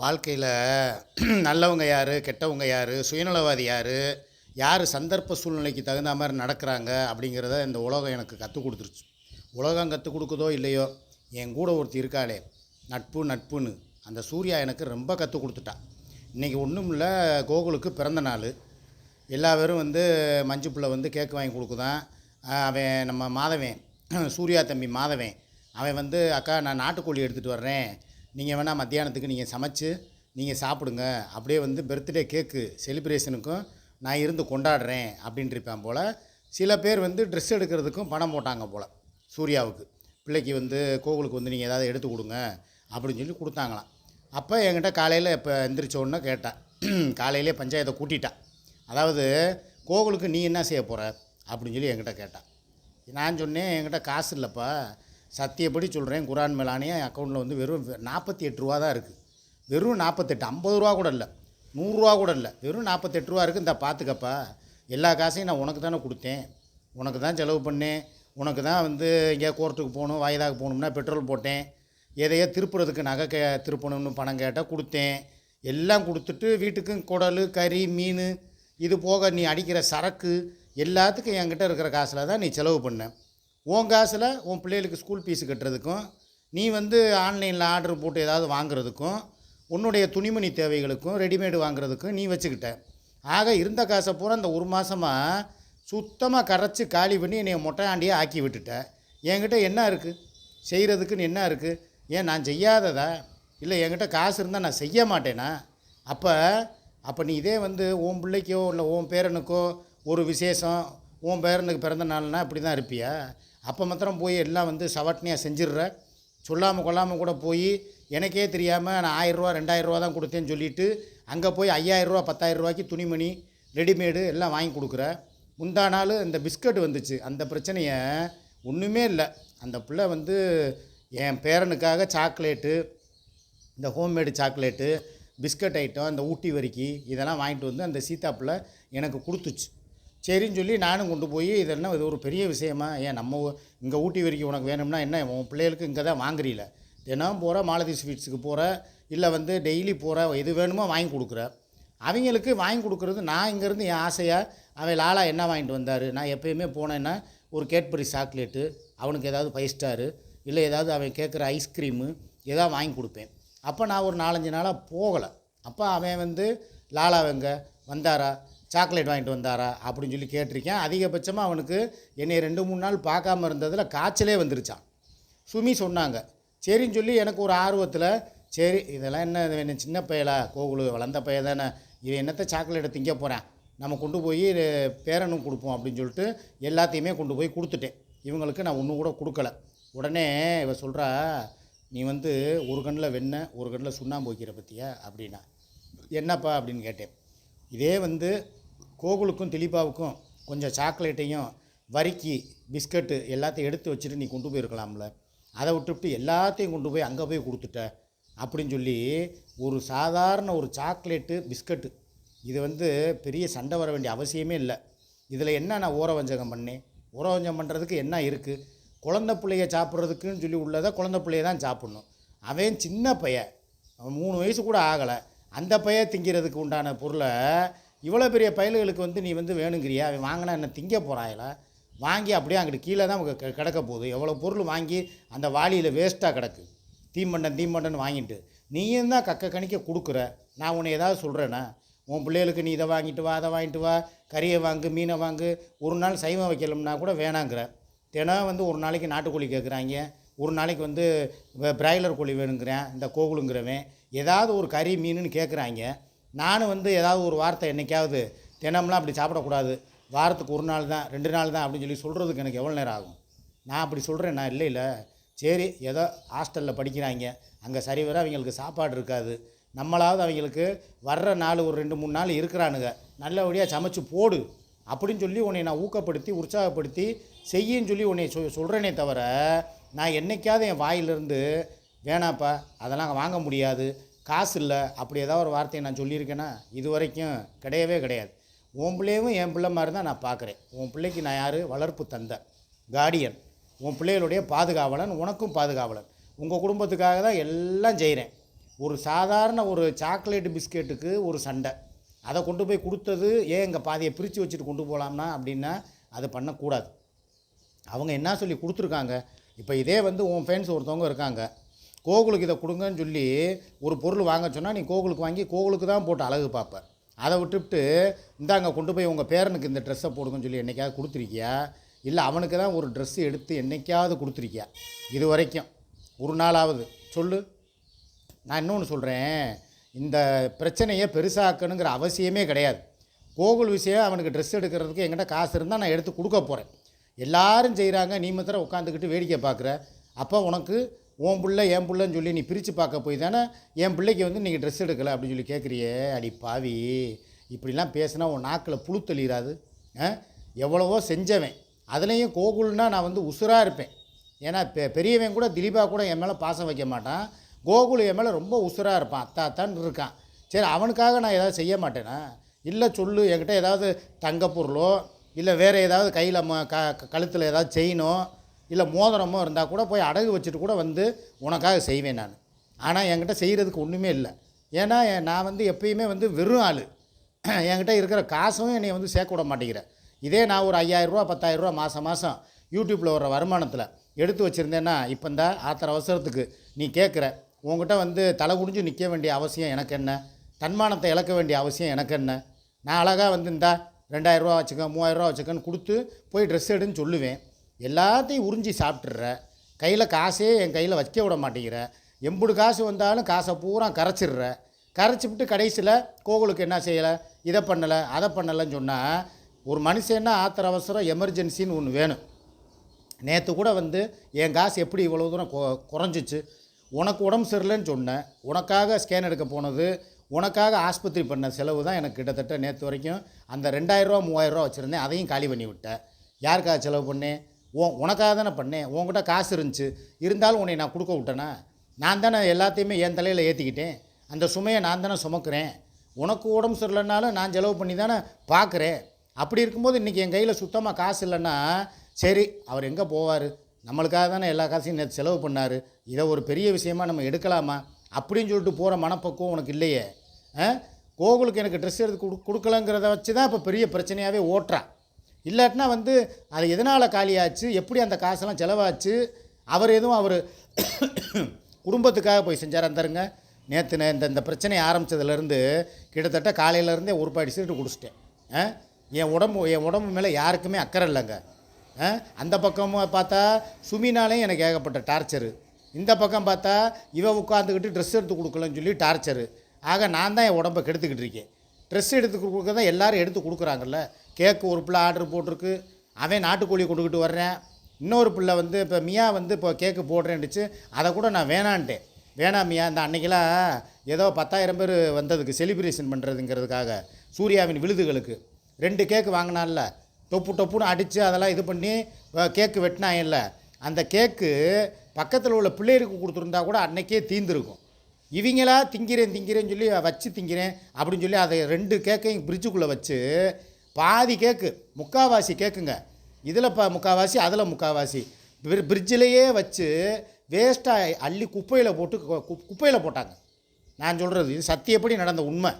வாழ்க்கையில் நல்லவங்க யார் கெட்டவங்க யார் சுயநலவாதி யார் யார் சந்தர்ப்ப சூழ்நிலைக்கு தகுந்த மாதிரி நடக்கிறாங்க அப்படிங்கிறத இந்த உலகம் எனக்கு கற்றுக் கொடுத்துருச்சு. உலகம் கற்றுக் கொடுக்குதோ இல்லையோ என் கூட ஒருத்தர் இருக்காளே நட்பு நட்புன்னு அந்த சூர்யா எனக்கு ரொம்ப கற்றுக் கொடுத்துட்டா. இன்றைக்கி ஒன்றும் இல்லை கோகுலுக்கு பிறந்த நாள். எல்லா பேரும் வந்து மஞ்சு பிள்ளை வந்து கேக் வாங்கி கொடுக்குதான். அவன் நம்ம மாதவன் சூர்யா தம்பி மாதவன் அவன் வந்து அக்கா நான் நாட்டுக்கோழி எடுத்துகிட்டு வர்றேன். நீங்கள் வேணால் மத்தியானத்துக்கு நீங்கள் சமைச்சு நீங்கள் சாப்பிடுங்க. அப்படியே வந்து பர்த்டே கேக்கு செலிப்ரேஷனுக்கும் நான் இருந்து கொண்டாடுறேன் அப்படின்ட்டு இருப்பேன் போல். சில பேர் வந்து ட்ரெஸ் எடுக்கிறதுக்கும் பணம் போட்டாங்க போல் சூர்யாவுக்கு. பிள்ளைக்கு வந்து கோகுலுக்கு வந்து நீங்கள் ஏதாவது எடுத்து கொடுங்க அப்படின்னு சொல்லி கொடுத்தாங்களாம். அப்போ என்கிட்ட காலையில் இப்போ எந்திரிச்சோன்னு கேட்டேன் காலையிலே பஞ்சாயத்தை கூட்டிட்டான் அதாவது கோகுலுக்கு நீ என்ன செய்ய போகிற அப்படின்னு சொல்லி என்கிட்ட கேட்டான் நான் சொன்னேன் என்கிட்ட காசு இல்லைப்பா. சத்தியப்படி சொல்கிறேன் குரான் மேலானே என் அக்கௌண்ட்டில் வந்து வெறும் நாற்பத்தி எட்டு ரூபா தான் இருக்குது வெறும் நாற்பத்தெட்டு ஐம்பது ரூபா கூட இல்லை நூறுரூவா கூட இல்லை வெறும் நாற்பத்தெட்டு ரூபா இருக்குது இந்த பார்த்துக்கப்பா எல்லா காசையும் நான் உனக்கு தானே கொடுத்தேன். உனக்கு தான் செலவு பண்ணேன். உனக்கு தான் வந்து இங்கே கோர்ட்டுக்கு போகணும் வயதாக போகணும்னா பெட்ரோல் போட்டேன். எதையோ திருப்புறதுக்கு நகை கே திருப்பணும்னு பணம் கேட்டால் கொடுத்தேன். எல்லாம் கொடுத்துட்டு வீட்டுக்கும் குடல் கறி மீன் இது போக நீ அடிக்கிற சரக்கு எல்லாத்துக்கும் என்கிட்ட இருக்கிற காசில் தான் நீ செலவு பண்ணேன் உன் காசில் உன் பிள்ளைகளுக்கு ஸ்கூல் ஃபீஸு கட்டுறதுக்கும் நீ வந்து ஆன்லைனில் ஆர்டர் போட்டு ஏதாவது வாங்குறதுக்கும் உன்னுடைய துணிமணி தேவைகளுக்கும் ரெடிமேடு வாங்குறதுக்கும் நீ வச்சுக்கிட்ட. ஆக இருந்த காசை பூரா இந்த ஒரு மாதமாக சுத்தமாக கரைச்சி காலி பண்ணி என்னை மொட்டையாண்டியே ஆக்கி விட்டுட்ட. என்கிட்ட என்ன இருக்குது செய்கிறதுக்குன்னு என்ன இருக்குது ஏன் நான் செய்யாததா? இல்லை என்கிட்ட காசு இருந்தால் நான் செய்ய மாட்டேனா? அப்போ அப்போ நீ இதே வந்து உன் பிள்ளைக்கோ இல்லை உன் பேரனுக்கோ ஒரு விசேஷம் உன் பேரனுக்கு பிறந்த நாள்னா இப்படி தான் இருப்பியா? அப்போ மாத்திரம் போய் எல்லாம் வந்து சவட்னியாக செஞ்சிடுற சொல்லாமல் கொள்ளாமல் கூட போய் எனக்கே தெரியாமல் நான் ஆயிரரூவா ரெண்டாயிரரூவா தான் கொடுத்தேன்னு சொல்லிட்டு அங்கே போய் ஐயாயிரரூவா பத்தாயிரரூவாய்க்கு துணிமணி ரெடிமேடு எல்லாம் வாங்கி கொடுக்குற. முந்தா நாள் இந்த பிஸ்கட் வந்துச்சு. அந்த பிரச்சனையை ஒன்றுமே இல்லை. அந்த பிள்ளை வந்து என் பேரனுக்காக சாக்லேட்டு இந்த ஹோம்மேடு சாக்லேட்டு பிஸ்கட் ஐட்டம் இந்த ஊட்டி வரிக்கி இதெல்லாம் வாங்கிட்டு வந்து அந்த சீத்தாப்பில் எனக்கு கொடுத்துச்சு. சரின்னு சொல்லி நானும் கொண்டு போய் இது என்ன இது ஒரு பெரிய விஷயமா? ஏன் நம்ம இங்கே ஊட்டி வரைக்கும் உனக்கு வேணும்னா என்ன? உன் பிள்ளைகளுக்கு இங்கே தான் வாங்குறீல. தினம் போகிற மாலதி ஸ்வீட்ஸுக்கு போகிற இல்லை வந்து டெய்லி போகிற எது வேணுமோ வாங்கி கொடுக்குற. அவங்களுக்கு வாங்கி கொடுக்குறது நான் இங்கேருந்து என் ஆசையாக அவன் லாலா என்ன வாங்கிட்டு வந்தார்? நான் எப்பயுமே போனேன்னா ஒரு கேட்பரி சாக்லேட்டு அவனுக்கு ஏதாவது ஃபைவ் ஸ்டாரு இல்லை ஏதாவது அவன் கேட்குற ஐஸ்கிரீமு ஏதாவது வாங்கி கொடுப்பேன். அப்போ நான் ஒரு நாலஞ்சு நாளாக போகலை. அப்போ அவன் வந்து லாலா வெங்க வந்தாரா? சாக்லேட் வாங்கிட்டு வந்தாரா அப்படின்னு சொல்லி கேட்டிருக்கேன். அதிகபட்சமாக அவனுக்கு என்னை ரெண்டு மூணு நாள் பார்க்காம இருந்ததில் காய்ச்சலே வந்துருச்சான் சுமி சொன்னாங்க. சரின்னு சொல்லி எனக்கு ஒரு ஆர்வத்தில் சரி இதெல்லாம் என்ன என்ன சின்ன பையலா? கோகுலு வளர்ந்த பைய தானே. இது என்னத்தை சாக்லேட்டை திங்க போகிறேன் நம்ம கொண்டு போய் பேரனும் கொடுப்போம் அப்படின்னு சொல்லிட்டு எல்லாத்தையுமே கொண்டு போய் கொடுத்துட்டேன். இவங்களுக்கு நான் ஒன்றும் கூட கொடுக்கல. உடனே இவ சொல்கிறா நீ வந்து ஒரு கண்ணில் வெண்ணெய் ஒரு கண்ணில் சுண்ணாம்பு வைக்கிற பற்றியா அப்படின்னா. என்னப்பா? அப்படின்னு கேட்டேன். இதே வந்து கோகுலுக்கும் திலீபாவுக்கும் கொஞ்சம் சாக்லேட்டையும் வரிக்கி பிஸ்கட்டு எல்லாத்தையும் எடுத்து வச்சுட்டு நீ கொண்டு போயிருக்கலாம்ல. அதை விட்டுவிட்டு எல்லாத்தையும் கொண்டு போய் அங்கே போய் கொடுத்துட்ட அப்படின்னு சொல்லி ஒரு சாதாரண ஒரு சாக்லேட்டு பிஸ்கட்டு இது வந்து பெரிய சண்டை வர வேண்டிய அவசியமே இல்லை. இதில் என்ன நான் ஓரவஞ்சகம் பண்ணேன்? ஊரவஞ்சகம் பண்ணுறதுக்கு என்ன இருக்குது குழந்த பிள்ளைய சாப்பிட்றதுக்குன்னு சொல்லி உள்ளதை குழந்த பிள்ளைய தான் சாப்பிட்ணும். அவன் சின்ன பையன். அவன் மூணு வயசு கூட ஆகலை. அந்த பைய திங்கிறதுக்கு உண்டான பொருளை இவ்வளோ பெரிய பயல்களுக்கு வந்து நீ வந்து வேணுங்கிறியா? அவன் வாங்கினா என்ன திங்க போகிறாயில வாங்கி அப்படியே அங்கிட்டு கீழே தான் அவங்க க- கிடக்க போகுது. எவ்வளோ பொருள் வாங்கி அந்த வாளியில் வேஸ்ட்டாக கிடக்கு. தீமண்டன் தீமண்டன் வாங்கிட்டு. நீயும் தான் கக்க கணிக்க கொடுக்குற. நான் உன்னை ஏதாவது சொல்கிறேன்னா உன் பிள்ளைகளுக்கு நீ இதை வாங்கிட்டு வா அதை வாங்கிட்டு வா. கறியை வாங்கு மீனை வாங்கு. ஒரு நாள் சைவம் வைக்கலம்னா கூட வேணாங்கிற. தினம் வந்து ஒரு நாளைக்கு நாட்டுக்கோழி கேட்குறாங்க. ஒரு நாளைக்கு வந்து பிராய்லர் கோழி வேணுங்கிறேன். இந்த கோகுலுங்கிறவன். ஏதாவது ஒரு கறி மீனுன்னு கேட்குறாங்க நானும் வந்து ஏதாவது ஒரு வார்த்தை என்னைக்காவது தினம்லாம் அப்படி சாப்பிடக்கூடாது. வாரத்துக்கு ஒரு நாள் தான் ரெண்டு நாள் தான் அப்படின்னு சொல்லி சொல்கிறதுக்கு எனக்கு எவ்வளோ நேரம் ஆகும்? நான் அப்படி சொல்கிறேன் நான் இல்லை இல்லை. சரி ஏதோ ஹாஸ்டலில் படிக்கிறாங்க. அங்கே சரிவர அவங்களுக்கு சாப்பாடு இருக்காது. நம்மளாவது அவங்களுக்கு வர்ற நாள் ஒரு ரெண்டு மூணு நாள் இருக்கிறானுங்க. நல்லபடியாக சமைச்சு போடு அப்படின்னு சொல்லி உன்னை நான் ஊக்கப்படுத்தி உற்சாகப்படுத்தி செய்யின்னு சொல்லி உன்னை சொ சொல்கிறேனே தவிர நான் என்னைக்காவது என் வாயிலிருந்து வேணாப்பா அதெல்லாம் வாங்க முடியாது. காசு இல்லை அப்படி ஏதாவது ஒரு வார்த்தையை நான் சொல்லியிருக்கேன்னா இது வரைக்கும் கிடையவே கிடையாது. உன் பிள்ளையவும் என் பிள்ளை மாதிரி தான் நான் பார்க்குறேன். உன் பிள்ளைக்கு நான் யார்? வளர்ப்பு தந்த கார்டியன் உன் பிள்ளைகளுடைய பாதுகாவலன் உனக்கும் பாதுகாவலன். உங்கள் குடும்பத்துக்காக தான் எல்லாம் செய்கிறேன். ஒரு சாதாரண ஒரு சாக்லேட் பிஸ்கெட்டுக்கு ஒரு சண்டை. அதை கொண்டு போய் கொடுத்தது ஏன் எங்கள் பாதியை பிரித்து வச்சுட்டு கொண்டு போகலாம்னா அப்படின்னா அது பண்ணக்கூடாது. அவங்க என்ன சொல்லி கொடுத்துருக்காங்க? இப்போ இதே வந்து உன் ஃப்ரெண்ட்ஸ் ஒருத்தவங்க இருக்காங்க. கோகுலுக்கு இதை கொடுங்கன்னு சொல்லி ஒரு பொருள் வாங்க சொன்னால் நீ கோகுலுக்கு வாங்கி கோகுலுக்கு தான் போட்டு அழகு பார்ப்பேன் அதை விட்டுவிட்டு இந்தாங்க கொண்டு போய் உங்கள் பேரனுக்கு இந்த ட்ரெஸ்ஸை போடுங்கன்னு சொல்லி என்னைக்காவது கொடுத்துருக்கியா? இல்லை அவனுக்கு தான் ஒரு ட்ரெஸ்ஸு எடுத்து என்னைக்காவது கொடுத்துருக்கியா? இது வரைக்கும். ஒரு நாளாவது. சொல்லு. நான் இன்னொன்று சொல்கிறேன் இந்த பிரச்சனையை பெருசாக்கணுங்கிற அவசியமே கிடையாது. கோகுல் விஷயம் அவனுக்கு ட்ரெஸ் எடுக்கிறதுக்கு என்கிட்ட காசு இருந்தால் நான் எடுத்து கொடுக்க போகிறேன் எல்லாரும் செய்கிறாங்க நீ மாத்திரம் உட்காந்துக்கிட்டு வேடிக்கை பார்க்குற. அப்போ உனக்கு உன் பிள்ளை என் பிள்ளைன்னு சொல்லி நீ பிரித்து பார்க்க போய் தானே என் பிள்ளைக்கு வந்து நீங்கள் ட்ரெஸ் எடுக்கலை அப்படின்னு சொல்லி கேட்குறியே அடி பாவி. இப்படிலாம் பேசினா உன் நாக்கில் புழு தெளிராது. ஆ? எவ்வளவோ செஞ்சவன். அதுலேயும் கோகுல்னால் நான் வந்து உசுராக இருப்பேன். ஏன்னா பெ பெரியவன் கூட திலீபா கூட என் மேலே பாசம் வைக்க மாட்டான். கோகுல் என் மேலே ரொம்ப உசுராக இருப்பான். அத்தா அத்தான் இருக்கான். சரி அவனுக்காக நான் ஏதாவது செய்ய மாட்டேனா? இல்லை சொல்லு என்கிட்ட ஏதாவது தங்க பொருளோ இல்லை வேறு ஏதாவது கையில் ம க கழுத்தில் ஏதாவது செய்யணும் இல்லை மோதிரமோ இருந்தால் கூட போய் அடகு வச்சுட்டு கூட வந்து உனக்காக செய்வேன் நான். ஆனால் என்கிட்ட செய்கிறதுக்கு ஒன்றுமே இல்லை. ஏன்னா நான் வந்து எப்பயுமே வந்து வெறும் ஆள். என்கிட்ட இருக்கிற காசும் என்னை வந்து சேர்க்க விட மாட்டேங்கிறேன் இதே நான் ஒரு ஐயாயிரரூவா பத்தாயிரரூவா மாதம் மாதம் யூடியூப்பில் வர வருமானத்தில் எடுத்து வச்சுருந்தேன்னா இப்போ இந்த ஆத்திர அவசரத்துக்கு நீ கேட்குற உங்ககிட்ட வந்து தலை குடிஞ்சு நிற்க வேண்டிய அவசியம் எனக்கு என்ன? தன்மானத்தை இழக்க வேண்டிய அவசியம் எனக்கு என்ன? நான் அழகாக வந்து இந்த ரெண்டாயிரரூவா வச்சுக்க மூவாயிரரூவா வச்சுக்கன்னு கொடுத்து போய் ட்ரெஸ் எடுன்னு சொல்லுவேன். எல்லாத்தையும் உறிஞ்சி சாப்பிட்ற கையில் காசே என் கையில் வைக்க விட மாட்டேங்கிற. எம்புடு காசு வந்தாலும் காசை பூரா கரைச்சிடுற. கரைச்சிவிட்டு கடைசியில் கோகுலுக்கு என்ன செய்யலை? இதை பண்ணலை அதை பண்ணலைன்னு சொன்னால் ஒரு மனுஷன்னா ஆத்திர அவசரம் எமர்ஜென்சின்னு ஒன்று வேணும். நேற்று கூட வந்து என் காசு எப்படி இவ்வளோ தூரம் கொ- குறைஞ்சிச்சு? உனக்கு உடம்பு சரியில்லைன்னு சொன்னேன். உனக்காக ஸ்கேன் எடுக்க போனது உனக்காக ஆஸ்பத்திரி பண்ண செலவு தான் எனக்கு கிட்டத்தட்ட நேற்று வரைக்கும். அந்த ரெண்டாயிரரூவா மூவாயிரரூவா வச்சுருந்தேன். அதையும் காலி பண்ணி விட்டேன். யாருக்காக செலவு பண்ணேன்? உன் உனக்காக தானே பண்ணேன். உன்கிட்ட காசு இருந்துச்சு. இருந்தாலும் உன்னை நான் கொடுக்க விட்டேனா? நான் தானே எல்லாத்தையுமே என் தலையில் ஏற்றிக்கிட்டேன் அந்த சுமையை நான் தானே சுமக்கிறேன். உனக்கு உடம்பு சரியில்லைனாலும் நான் செலவு பண்ணி தானே பார்க்குறேன் அப்படி இருக்கும்போது இன்றைக்கி என் கையில் சுத்தமாக காசு இல்லைன்னா சரி அவர் எங்கே போவார்? நம்மளுக்காக தானே எல்லா காசையும் நேற்று செலவு பண்ணார். இதை ஒரு பெரிய விஷயமா நம்ம எடுக்கலாமா? அப்படின்னு சொல்லிட்டு போகிற மனப்பக்குவம் உனக்கு இல்லையே. ஆ? கோகுலுக்கு எனக்கு ட்ரெஸ் எடுத்து கொடு கொடுக்கலங்கிறத வச்சு தான் இப்போ பெரிய பிரச்சனையாகவே ஓட்டுறான் இல்லாட்டினா வந்து அது எதனால் காலியாச்சு? எப்படி அந்த காசெல்லாம் செலவாச்சு? அவர் எதுவும் அவர் குடும்பத்துக்காக போய் செஞ்சார்? அந்தருங்க நேற்று இந்த இந்த பிரச்சனை ஆரம்பித்ததுலேருந்து கிட்டத்தட்ட காலையிலேருந்தே ஒரு பாடி சீட்டு குடிச்சிட்டேன். என் உடம்பு என் உடம்பு மேலே யாருக்குமே அக்கறை இல்லைங்க. ஆ? அந்த பக்கமும் பார்த்தா சுமினாலையும் எனக்கு ஏகப்பட்ட டார்ச்சரு. இந்த பக்கம் பார்த்தா இவ உட்காந்துக்கிட்டு ட்ரெஸ் எடுத்து கொடுக்கலன்னு சொல்லி டார்ச்சரு. ஆக நான் தான் என் உடம்பை கெடுத்துக்கிட்டு இருக்கேன். ட்ரெஸ் எடுத்து கொடுக்க தான் எல்லாரும் எடுத்து கொடுக்குறாங்கல்ல. கேக்கு ஒரு பிள்ளை ஆர்டர் போட்டிருக்கு. அவன் நாட்டுக்கோழி கொடுக்கிட்டு வர்றேன். இன்னொரு பிள்ளை வந்து இப்போ மியா வந்து இப்போ கேக்கு போடுறேன்னுச்சு. அதை கூட நான் வேணான்ட்டேன். வேணாம் மியா இந்த அன்னைக்கெல்லாம் ஏதோ பத்தாயிரம் பேர் வந்ததுக்கு செலிப்ரேஷன் பண்ணுறதுங்கிறதுக்காக சூர்யாவின் விழுதுகளுக்கு. ரெண்டு கேக்கு வாங்கினான்ல. டொப்பு டொப்புன்னு அடித்து அதெல்லாம் இது பண்ணி கேக்கு கேக்கு வெட்டினாங்கல்ல அந்த கேக்கு பக்கத்தில் உள்ள பிள்ளைகளுக்கு கொடுத்துருந்தா கூட அன்னைக்கே தீந்துருக்கும் இவங்களா திங்கிறேன் திங்கிறேன்னு சொல்லி வச்சு திங்கிறேன் அப்படின்னு சொல்லி அதை ரெண்டு கேக்கையும் பிரிட்ஜுக்குள்ளே வச்சு பாதி கேக்கு முக்காவாசி கேக்குங்க. இதில் ப முக்காவாசி அதில் முக்காவாசி. பிரிட்ஜிலேயே வச்சு வேஸ்ட்டாக அள்ளி குப்பையில் போட்டு குப்பையில் போட்டாங்க. நான் சொல்கிறது இது சத்தியப்படி நடந்த உண்மை?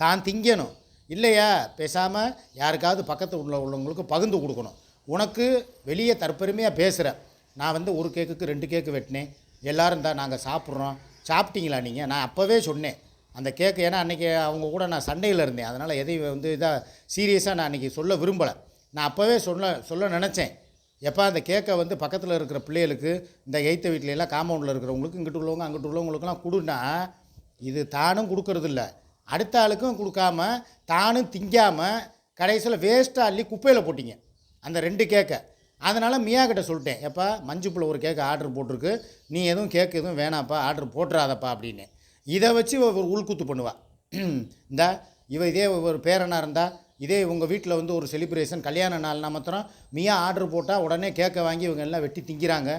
தான் திங்கணும். இல்லையா? பேசாமல் யாருக்காவது பக்கத்தில் உள்ள உள்ளவங்களுக்கு பகிர்ந்து கொடுக்கணும். உனக்கு வெளியே தற்பெருமையாக பேசுகிறேன் நான் வந்து ஒரு கேக்குக்கு ரெண்டு கேக்கு வெட்டினேன். எல்லோரும் தான் நாங்கள் சாப்பிட்றோம். சாப்பிட்டீங்களா நீங்கள் நான் அப்போவே சொன்னேன். அந்த கேக்கு ஏன்னா அன்றைக்கி அவங்க கூட நான் சண்டையில் இருந்தேன். அதனால் எதையும் வந்து இதாக சீரியஸாக நான் அன்றைக்கி சொல்ல விரும்பலை. நான் அப்போவே சொல்ல சொல்ல நினச்சேன். எப்போ அந்த கேக்கை வந்து பக்கத்தில் இருக்கிற பிள்ளைகளுக்கு இந்த எய்த்த வீட்டிலலாம் காம்பவுண்டில் இருக்கிறவங்களுக்கு இங்கிட்டு உள்ளவங்க அங்கிட்டு உள்ளவங்களுக்குலாம் கொடுன்னா இது தானும் கொடுக்கறது இல்லை. அடுத்த ஆளுக்கும் கொடுக்காம தானும் திங்காமல் கடைசியில் வேஸ்ட்டாக அள்ளி குப்பையில் போட்டிங்க அந்த ரெண்டு கேக்கை. அதனால் மியா கிட்ட சொல்லிட்டேன் எப்பா மஞ்சுப்பில் ஒரு கேக்கு ஆர்டர் போட்டிருக்கு. நீ எதுவும் கேக்கு எதுவும் வேணாப்பா ஆர்டர் போட்டுறாதப்பா அப்படின்னு. இதை வச்சு ஒரு உள்கூத்து பண்ணுவா. இந்த இவ இதே ஒரு பேரனாக இருந்தால் இதே உங்கள் வீட்டில் வந்து ஒரு செலிப்ரேஷன் கல்யாண நாள்னா மாத்திரம் மியா ஆர்டர் போட்டால் உடனே கேக்கை வாங்கி இவங்க எல்லாம் வெட்டி திங்கிறாங்க.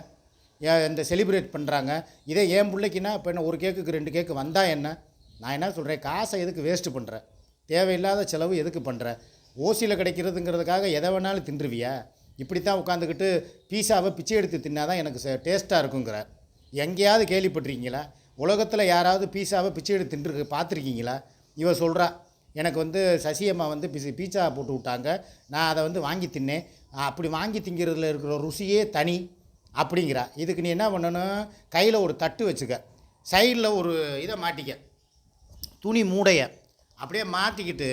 ஏன் இந்த செலிப்ரேட் பண்ணுறாங்க இதே என் பிள்ளைக்குன்னா இப்போ என்ன ஒரு கேக்குக்கு ரெண்டு கேக்கு வந்தால் என்ன? நான் என்ன சொல்கிறேன் காசை எதுக்கு வேஸ்ட்டு பண்ணுறேன் தேவையில்லாத செலவு எதுக்கு பண்ணுறேன் ஓசியில் கிடைக்கிறதுங்கிறதுக்காக எதை வேணாலும் தின்றுவியா? இப்படி தான் உட்காந்துக்கிட்டு பீஸாவை பிச்சை எடுத்து தின்னாதான் எனக்கு டேஸ்ட்டாக இருக்குங்கிற. எங்கேயாவது கேள்விப்பட்டிருக்கீங்களா? உலகத்தில் யாராவது பீஸாவை பிச்சை எடுத்து தின்று பார்த்துருக்கீங்களா? இவன் சொல்கிறா எனக்கு வந்து சசியம்மா வந்து பிசி பீஸா போட்டு விட்டாங்க. நான் அதை வந்து வாங்கி தின்னேன். அப்படி வாங்கி திங்கிறதுல இருக்கிற ருசியே தனி அப்படிங்கிறா. இதுக்கு நீ என்ன பண்ணணும்? கையில் ஒரு தட்டு வச்சுக்க. சைடில் ஒரு இதை மாட்டிக்க. துணி மூடைய. அப்படியே மாற்றிக்கிட்டு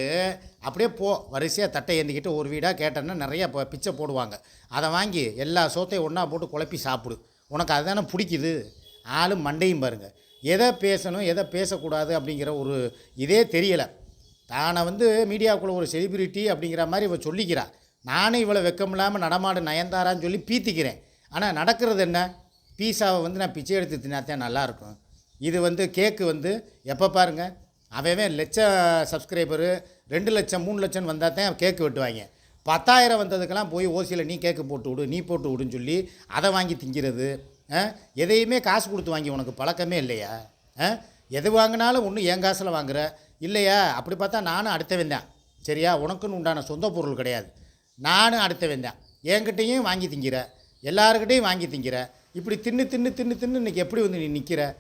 அப்படியே போ. வரிசையாக தட்டை ஏந்திக்கிட்டு ஒரு வீடாக கேட்டேன்னா நிறைய இப்போ பிச்சை போடுவாங்க. அதை வாங்கி எல்லா சோத்தையும் ஒன்றா போட்டு குழப்பி சாப்பிடு. உனக்கு அதுதானே பிடிக்குது? ஆளும் மண்டையும் பாருங்கள் எதை பேசணும் எதை பேசக்கூடாது அப்படிங்கிற ஒரு இதே தெரியலை. தானை வந்து மீடியாவுக்குள்ளே ஒரு செலிபிரிட்டி அப்படிங்கிற மாதிரி இவள் சொல்லிக்கிறாள் நானும் இவ்வளோ வெக்கமில்லாமல் நடமாடு நயன்தாரான்னு சொல்லி பீத்திக்கிறேன். ஆனால் நடக்கிறது என்ன? பீஸாவை வந்து நான் பிச்சை எடுத்து தின்னாத்தான் நல்லாயிருக்கும் இது வந்து கேக்கு வந்து எப்போ பாருங்க? அவன் லட்சம் சப்ஸ்கிரைபரு ரெண்டு லட்சம் மூணு லட்சம் வந்தால் தான் கேக்கு வெட்டுவாங்க. பத்தாயிரம் வந்ததுக்கெல்லாம் போய் ஓசியில் நீ கேக்கு போட்டு விடு நீ போட்டு விடுன்னு சொல்லி அதை வாங்கி திங்கிறது. எதையுமே காசு கொடுத்து வாங்கி உனக்கு பழக்கமே இல்லையா? ஆ? எது வாங்கினாலும் ஒன்று என் காசில் வாங்குற. இல்லையா? அப்படி பார்த்தா நானும் அடுத்தவன் தான். சரியா? உனக்குன்னு உண்டான சொந்த பொருள் கிடையாது. நானும் அடுத்தவன் தான். என்கிட்டையும் வாங்கி திங்கிற. எல்லாருக்கிட்டையும் வாங்கி திங்கிற. இப்படி தின்னு தின்னு தின்னு தின்னு இன்னைக்கு எப்படி வந்து நீ நிற்கிற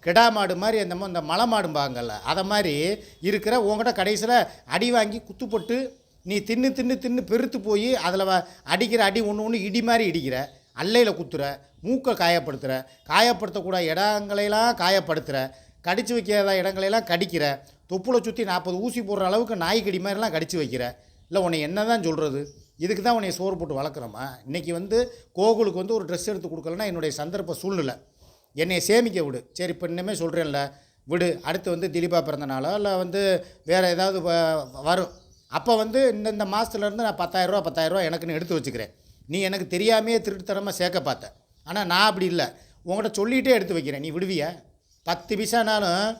கிடா மாடு மாதிரி அந்த இந்த மலை மாடும்பாங்கல்ல அதை மாதிரி இருக்கிற உங்கள்கிட்ட கடைசியில் அடி வாங்கி குத்துப்பட்டு நீ தின்னு தின்னு தின்னு பெருத்து போய் அதில் அடிக்கிற அடி ஒன்று ஒன்று இடி மாதிரி இடிக்கிற. அல்லையில் குத்துற மூக்கை காயப்படுத்துகிற காயப்படுத்தக்கூடாத இடங்களையெல்லாம் காயப்படுத்துகிற கடித்து வைக்காத இடங்களையெல்லாம் கடிக்கிற தொப்புளை சுற்றி நாற்பது ஊசி போடுற அளவுக்கு நாய்க்கடி மாதிரிலாம் கடித்து வைக்கிற. இல்லை உன்னை என்ன தான் சொல்கிறது இதுக்கு தான் உன்னை சோறு போட்டு வளர்க்குறோமா? இன்றைக்கி வந்து கோகுலுக்கு வந்து ஒரு ட்ரெஸ் எடுத்து கொடுக்கலன்னா என்னுடைய சந்தர்ப்ப சூழ்நிலை. என்னை சேமிக்க விடு. சரி இப்போ இன்னுமே சொல்கிறேன்ல விடு. அடுத்து வந்து திலீபா பிறந்த நாளோ? இல்லை வந்து வேறு ஏதாவது வ- வரும். அப்போ வந்து இந்த இந்த மாதத்துலேருந்து நான் பத்தாயிரரூவா பத்தாயிரரூவா எனக்குன்னு எடுத்து வச்சுக்கிறேன். நீ எனக்கு தெரியாமையே திருட்டுத்தனமாக சேர்க்க பார்த்த. ஆனால் நான் அப்படி இல்லை. உங்கள்கிட்ட சொல்லிகிட்டே எடுத்து வைக்கிறேன். நீ விடுவிய? பத்து பைசானாலும்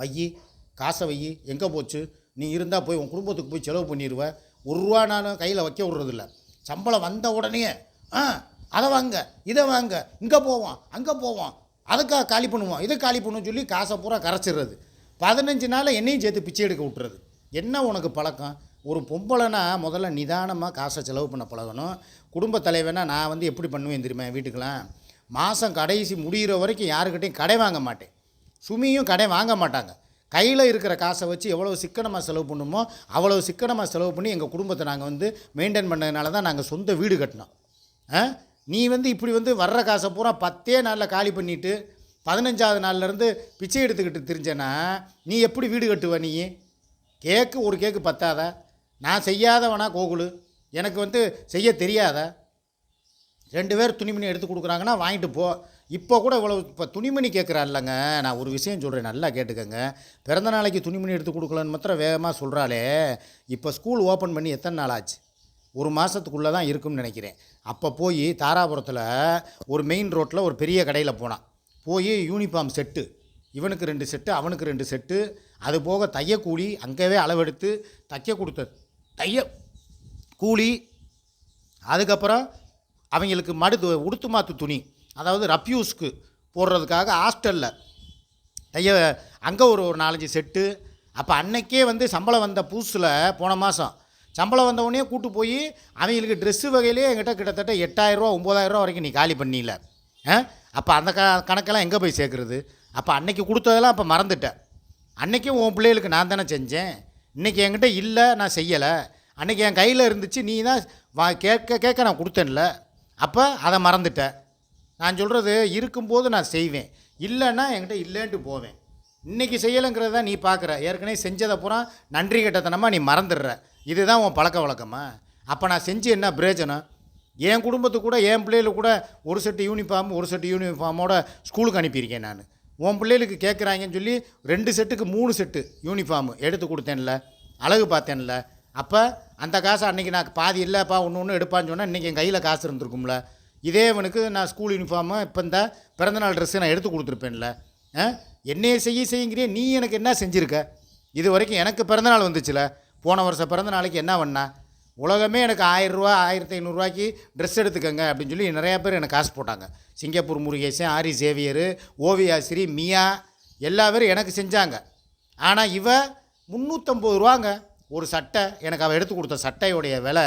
வையி காசை வையி எங்கே போச்சு? நீ இருந்தால் போய் உன் குடும்பத்துக்கு போய் செலவு பண்ணிடுவ ஒரு ரூபா நானும் கையில் வைக்க விட்றதில்ல. சம்பளம் வந்த உடனே ஆ அதை வாங்க இதை வாங்க இங்கே போவோம் அங்கே போவோம் அதுக்காக காலி பண்ணுவோம் இதை காலி பண்ணுவோம் சொல்லி காசை பூரா கரைச்சிடுறது. பதினஞ்சு நாளில் என்னையும் சேர்த்து பிச்சை எடுக்க விட்டுறது. என்ன உனக்கு பழக்கம்? ஒரு பொம்பளைனா முதல்ல நிதானமாக காசை செலவு பண்ண பழகணும். குடும்ப தலைவனா நான் வந்து எப்படி பண்ணுவேன் தெரியுமா வீட்டுக்கெலாம் மாதம் கடைசி முடிகிற வரைக்கும் யாருக்கிட்டையும் கடை வாங்க மாட்டேன். சுமியும் கடை வாங்க மாட்டாங்க. கையில் இருக்கிற காசை வச்சு எவ்வளோ சிக்கனமாக செலவு பண்ணுமோ அவ்வளோ சிக்கனமாக செலவு பண்ணி எங்கள் குடும்பத்தை நாங்கள் வந்து மெயின்டைன் பண்ணதுனால தான் நாங்கள் சொந்த வீடு கட்டினோம். ஆ? நீ வந்து இப்படி வந்து வர்ற காசை பூரா பத்தே நாளில் காலி பண்ணிவிட்டு பதினஞ்சாவது நாள்லேருந்து பிச்சை எடுத்துக்கிட்டு தெரிஞ்சேன்னா நீ எப்படி வீடு கட்டுவ நீ? கேக்கு ஒரு கேக்கு பத்தாதா? நான் செய்யாதவனா கோகுலு? எனக்கு வந்து செய்ய தெரியாத. ரெண்டு பேர் துணிமணி எடுத்து கொடுக்குறாங்கன்னா வாங்கிட்டு போ. இப்போ கூட இவ்வளோ இப்போ துணிமணி கேட்குறா இல்லைங்க. நான் ஒரு விஷயம் சொல்கிறேன் நல்லா கேட்டுக்கங்க. பிறந்த நாளைக்கு துணிமணி எடுத்து கொடுக்கலன்னு மாத்திரம் வேகமாக சொல்கிறாளே இப்போ ஸ்கூல் ஓப்பன் பண்ணி எத்தனை நாள் ஆச்சு? ஒரு மாதத்துக்குள்ளே தான் இருக்கும்னு நினைக்கிறேன். அப்போ போய் தாராபுரத்தில் ஒரு மெயின் ரோட்டில் ஒரு பெரிய கடையில் போனான். போய் யூனிஃபார்ம் செட்டு இவனுக்கு ரெண்டு செட்டு அவனுக்கு ரெண்டு செட்டு அது போக தையக்கூலி அங்கேவே அளவெடுத்து தைக்க கொடுத்த தைய கூலி அதுக்கப்புறம் அவங்களுக்கு மடு உடுத்து மாற்று துணி அதாவது ரப்யூஸ்க்கு போடுறதுக்காக ஹாஸ்டலில் தைய அங்கே ஒரு ஒரு நாலஞ்சு செட்டு. அப்போ அன்னைக்கே வந்து சம்பளம் வந்த புதுசில் போன மாதம் சம்பளம் வந்தவொடனே கூட்டு போய் அவங்களுக்கு ட்ரெஸ்ஸு வகையிலே என்கிட்ட கிட்டத்தட்ட எட்டாயிரரூவா ஒம்பதாயிரரூவா வரைக்கும் நீ காலி பண்ணியில ஆ? அப்போ அந்த க கணக்கெல்லாம் எங்கே போய் சேர்க்குறது? அப்போ அன்னைக்கு கொடுத்ததெல்லாம் அப்போ மறந்துட்டேன் அன்றைக்கும் உன் பிள்ளைகளுக்கு நான் தானே செஞ்சேன். இன்றைக்கி என்கிட்ட இல்லை நான் செய்யலை. அன்னைக்கு என் கையில் இருந்துச்சு நீ தான் வா கேட்க கேட்க நான் கொடுத்தேன்ல. அப்போ அதை மறந்துட்டேன். நான் சொல்கிறது இருக்கும்போது நான் செய்வேன். இல்லைன்னா என்கிட்ட இல்லைன்ட்டு போவேன். இன்றைக்கி செய்யலைங்கிறத தான் நீ பார்க்குற. ஏற்கனவே செஞ்சதை பூரா நன்றி கட்டத்தனமாக நீ மறந்துடுற. இதுதான் உன் பழக்க வழக்கமா? அப்போ நான் செஞ்சு என்ன பிரயோஜனம்? என் குடும்பத்துக்கு கூட என் பிள்ளைகளுக்கு கூட ஒரு செட்டு யூனிஃபார்ம் ஒரு செட்டு யூனிஃபார்மோட ஸ்கூலுக்கு அனுப்பியிருக்கேன் நான். உன் பிள்ளைகளுக்கு கேட்குறாங்கன்னு சொல்லி ரெண்டு செட்டுக்கு மூணு செட்டு யூனிஃபார்மு எடுத்து கொடுத்தேன்ல அழகு பார்த்தேன்ல. அப்போ அந்த காசை அன்றைக்கி நான் பாதி இல்லைப்பா ஒன்று ஒன்று எடுப்பான்னு சொன்னால் இன்றைக்கி என் கையில் காசு இருந்திருக்கும்ல. இதே இவனுக்கு நான் ஸ்கூல் யூனிஃபார்மு இப்போ இந்த பிறந்தநாள் ட்ரெஸ்ஸு நான் எடுத்து கொடுத்துருப்பேன்ல. ஆ? என்னைய செய்ய செய்யுங்கிறிய நீ எனக்கு என்ன செஞ்சுருக்க? இது வரைக்கும் எனக்கு பிறந்தநாள் வந்துச்சுல. போன வருஷம் பிறந்த நாளைக்கு என்ன பண்ணா? உலகமே எனக்கு ஆயிரரூவா ஆயிரத்தி ஐநூறுரூவாய்க்கு ட்ரெஸ் எடுத்துக்கோங்க அப்படின்னு சொல்லி நிறையா பேர் எனக்கு காசு போட்டாங்க. சிங்கப்பூர் முருகேசன் ஆரி சேவியர் ஓவியாசிரி மியா எல்லா பேரும் எனக்கு செஞ்சாங்க. ஆனால் இவ முந்நூற்றம்பது ரூபாங்க. ஒரு சட்டை எனக்கு அவள் எடுத்து கொடுத்த சட்டையுடைய விலை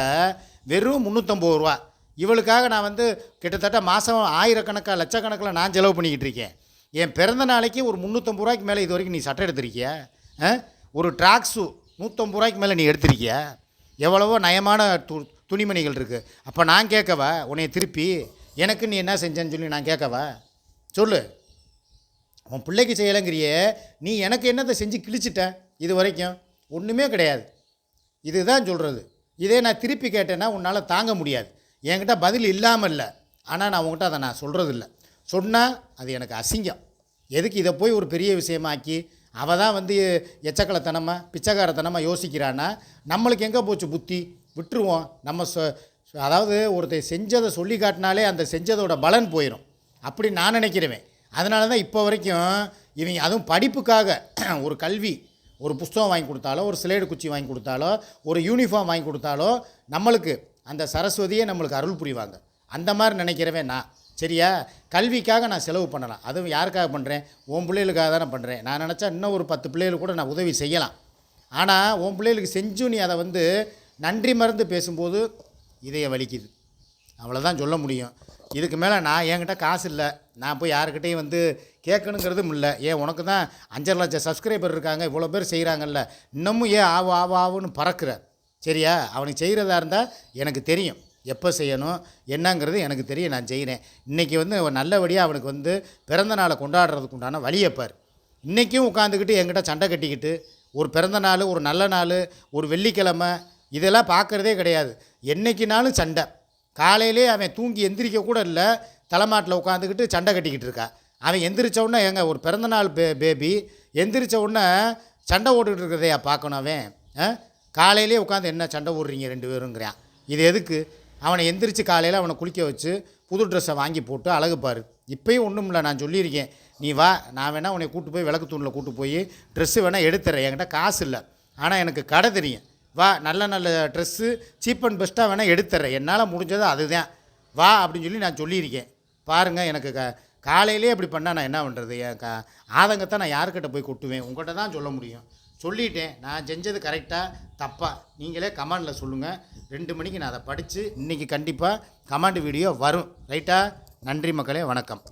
வெறும் முந்நூற்றம்பது ரூபா. இவளுக்காக நான் வந்து கிட்டத்தட்ட மாதம் ஆயிரக்கணக்காக லட்சக்கணக்கில் நான் செலவு பண்ணிக்கிட்டு இருக்கேன். என் பிறந்த நாளைக்கு ஒரு முந்நூற்றம்பது ரூபாய்க்கு மேலே இது வரைக்கும் நீ சட்டை எடுத்திருக்கிய? ஆ? ஒரு ட்ராக்ஸு நூற்றம்பது ரூபாய்க்கு மேலே நீ எடுத்திருக்கியா? எவ்வளவோ நயமான து துணிமணிகள் இருக்குது அப்போ நான் கேட்கவா உன்னை திருப்பி எனக்கு நீ என்ன செஞ்சேன்னு சொல்லி நான் கேட்கவா சொல்லு. உன் பிள்ளைக்கு செய்யலைங்கிறியே நீ எனக்கு என்னத்தை செஞ்சு கிழிச்சிட்ட இது வரைக்கும்? ஒன்றுமே கிடையாது. இதுதான் சொல்கிறது இதே நான் திருப்பி கேட்டேன்னா உன்னால் தாங்க முடியாது. என்கிட்ட பதில் இல்லாமல் இல்லை ஆனால் நான் உங்கள்கிட்ட அதை நான் சொல்கிறது இல்லை சொன்னால் அது எனக்கு அசிங்கம். எதுக்கு இதை போய் ஒரு பெரிய விஷயமாக்கி அவள் தான் வந்து எச்சக்கலைத்தனமாக பிச்சைக்காரத்தனமாக யோசிக்கிறான்னா நம்மளுக்கு எங்கே போச்சு புத்தி? விட்டுருவோம். நம்ம சொ அதாவது ஒருத்தர் செஞ்சதை சொல்லி காட்டினாலே அந்த செஞ்சதோட பலன் போயிடும் அப்படி நான் நினைக்கிறவேன். அதனால தான் இப்போ வரைக்கும் இவங்க அதுவும் படிப்புக்காக ஒரு கல்வி ஒரு புஸ்தகம் வாங்கி கொடுத்தாலோ ஒரு சிலேடு குச்சி வாங்கி கொடுத்தாலோ ஒரு யூனிஃபார்ம் வாங்கி கொடுத்தாலோ நம்மளுக்கு அந்த சரஸ்வதியை நம்மளுக்கு அருள் புரிவாங்க. அந்த மாதிரி நினைக்கிறவே நான். சரியா? கல்விக்காக நான் செலவு பண்ணலாம். அதுவும் யாருக்காக பண்ணுறேன் உன் பிள்ளைகளுக்காக தானே பண்ணுறேன் நான் நினச்சா இன்னும் ஒரு பத்து பிள்ளைகளுக்கு கூட நான் உதவி செய்யலாம். ஆனால் உன் பிள்ளைகளுக்கு செஞ்சும் நீ அதை வந்து நன்றி மறந்து பேசும்போது இதய வலிக்குது. அவ்வளோதான் சொல்ல முடியும். இதுக்கு மேலே நான் என்கிட்ட காசு இல்லை. நான் போய் யாருக்கிட்டையும் வந்து கேட்கணுங்கிறதும் இல்லை. ஏன் உனக்கு தான் அஞ்சரை லட்சம் சப்ஸ்கிரைபர் இருக்காங்க. இவ்வளோ பேர் செய்கிறாங்கல்ல இன்னமும் ஏன் ஆவு ஆவோ ஆவோன்னு பறக்கிற? சரியா? அவனுக்கு செய்கிறதா இருந்தால் எனக்கு தெரியும். எப்போ செய்யணும் என்னங்கிறது எனக்கு தெரியும் நான் செய்கிறேன். இன்றைக்கி வந்து நல்லபடியாக அவனுக்கு வந்து பிறந்த நாளை கொண்டாடுறதுக்கு உண்டான வழியை பார். இன்றைக்கும் உட்காந்துக்கிட்டு என்கிட்ட சண்டை கட்டிக்கிட்டு ஒரு பிறந்த நாள் ஒரு நல்ல நாள் ஒரு வெள்ளிக்கிழமை இதெல்லாம் பார்க்குறதே கிடையாது. என்றைக்கினாலும் சண்டை. காலையிலே அவன் தூங்கி எந்திரிக்க கூட இல்லை தலைமாட்டில் உட்காந்துக்கிட்டு சண்டை கட்டிக்கிட்டு இருக்கா. அவன் எந்திரிச்ச உடனே ஏங்க ஒரு பிறந்தநாள் பே பேபி எந்திரிச்ச உடனே சண்டை ஓட்டுக்கிட்டு இருக்கிறதையா பார்க்கணும் அவன்? காலையிலே உட்காந்து என்ன சண்டை ஓடுறீங்க ரெண்டு பேருங்கிறான். இது எதுக்கு? அவனை எந்திரிச்சு காலையில் அவனை குளிக்க வச்சு புது ட்ரெஸ்ஸை வாங்கி போட்டு அழகு பாரு. இப்போயும் ஒன்றும் இல்லை நான் சொல்லியிருக்கேன். நீ வா நான் வேணால் உன்னை கூட்டு போய் விளக்கு தூணில் கூட்டு போய் ட்ரெஸ்ஸு வேணால் எடுத்துறேன். என்கிட்ட காசு இல்லை. ஆனால் எனக்கு கடை தெரியும். வா நல்ல நல்ல ட்ரெஸ்ஸு சீப் அண்ட் பெஸ்ட்டாக வேணால் எடுத்துறேன். என்னால் முடிஞ்சது அதுதான். வா அப்படின்னு சொல்லி நான் சொல்லியிருக்கேன். பாருங்கள் எனக்கு க காலையிலே அப்படி பண்ணால் நான் என்ன பண்ணுறது என் க ஆதங்கத்தை நான் யாருக்கிட்ட போய் கொட்டுவேன்? உங்கள்கிட்ட தான் சொல்ல முடியும். சொல்லிட்டேன். நான் செஞ்சது கரெக்டாக தப்பா? நீங்களே கமாண்டில் சொல்லுங்கள் ரெண்டு மணிக்கு நான் அதை படித்து இன்றைக்கி கண்டிப்பாக கமாண்டு வீடியோ வரும். ரைட்டா நன்றி மக்களே வணக்கம்.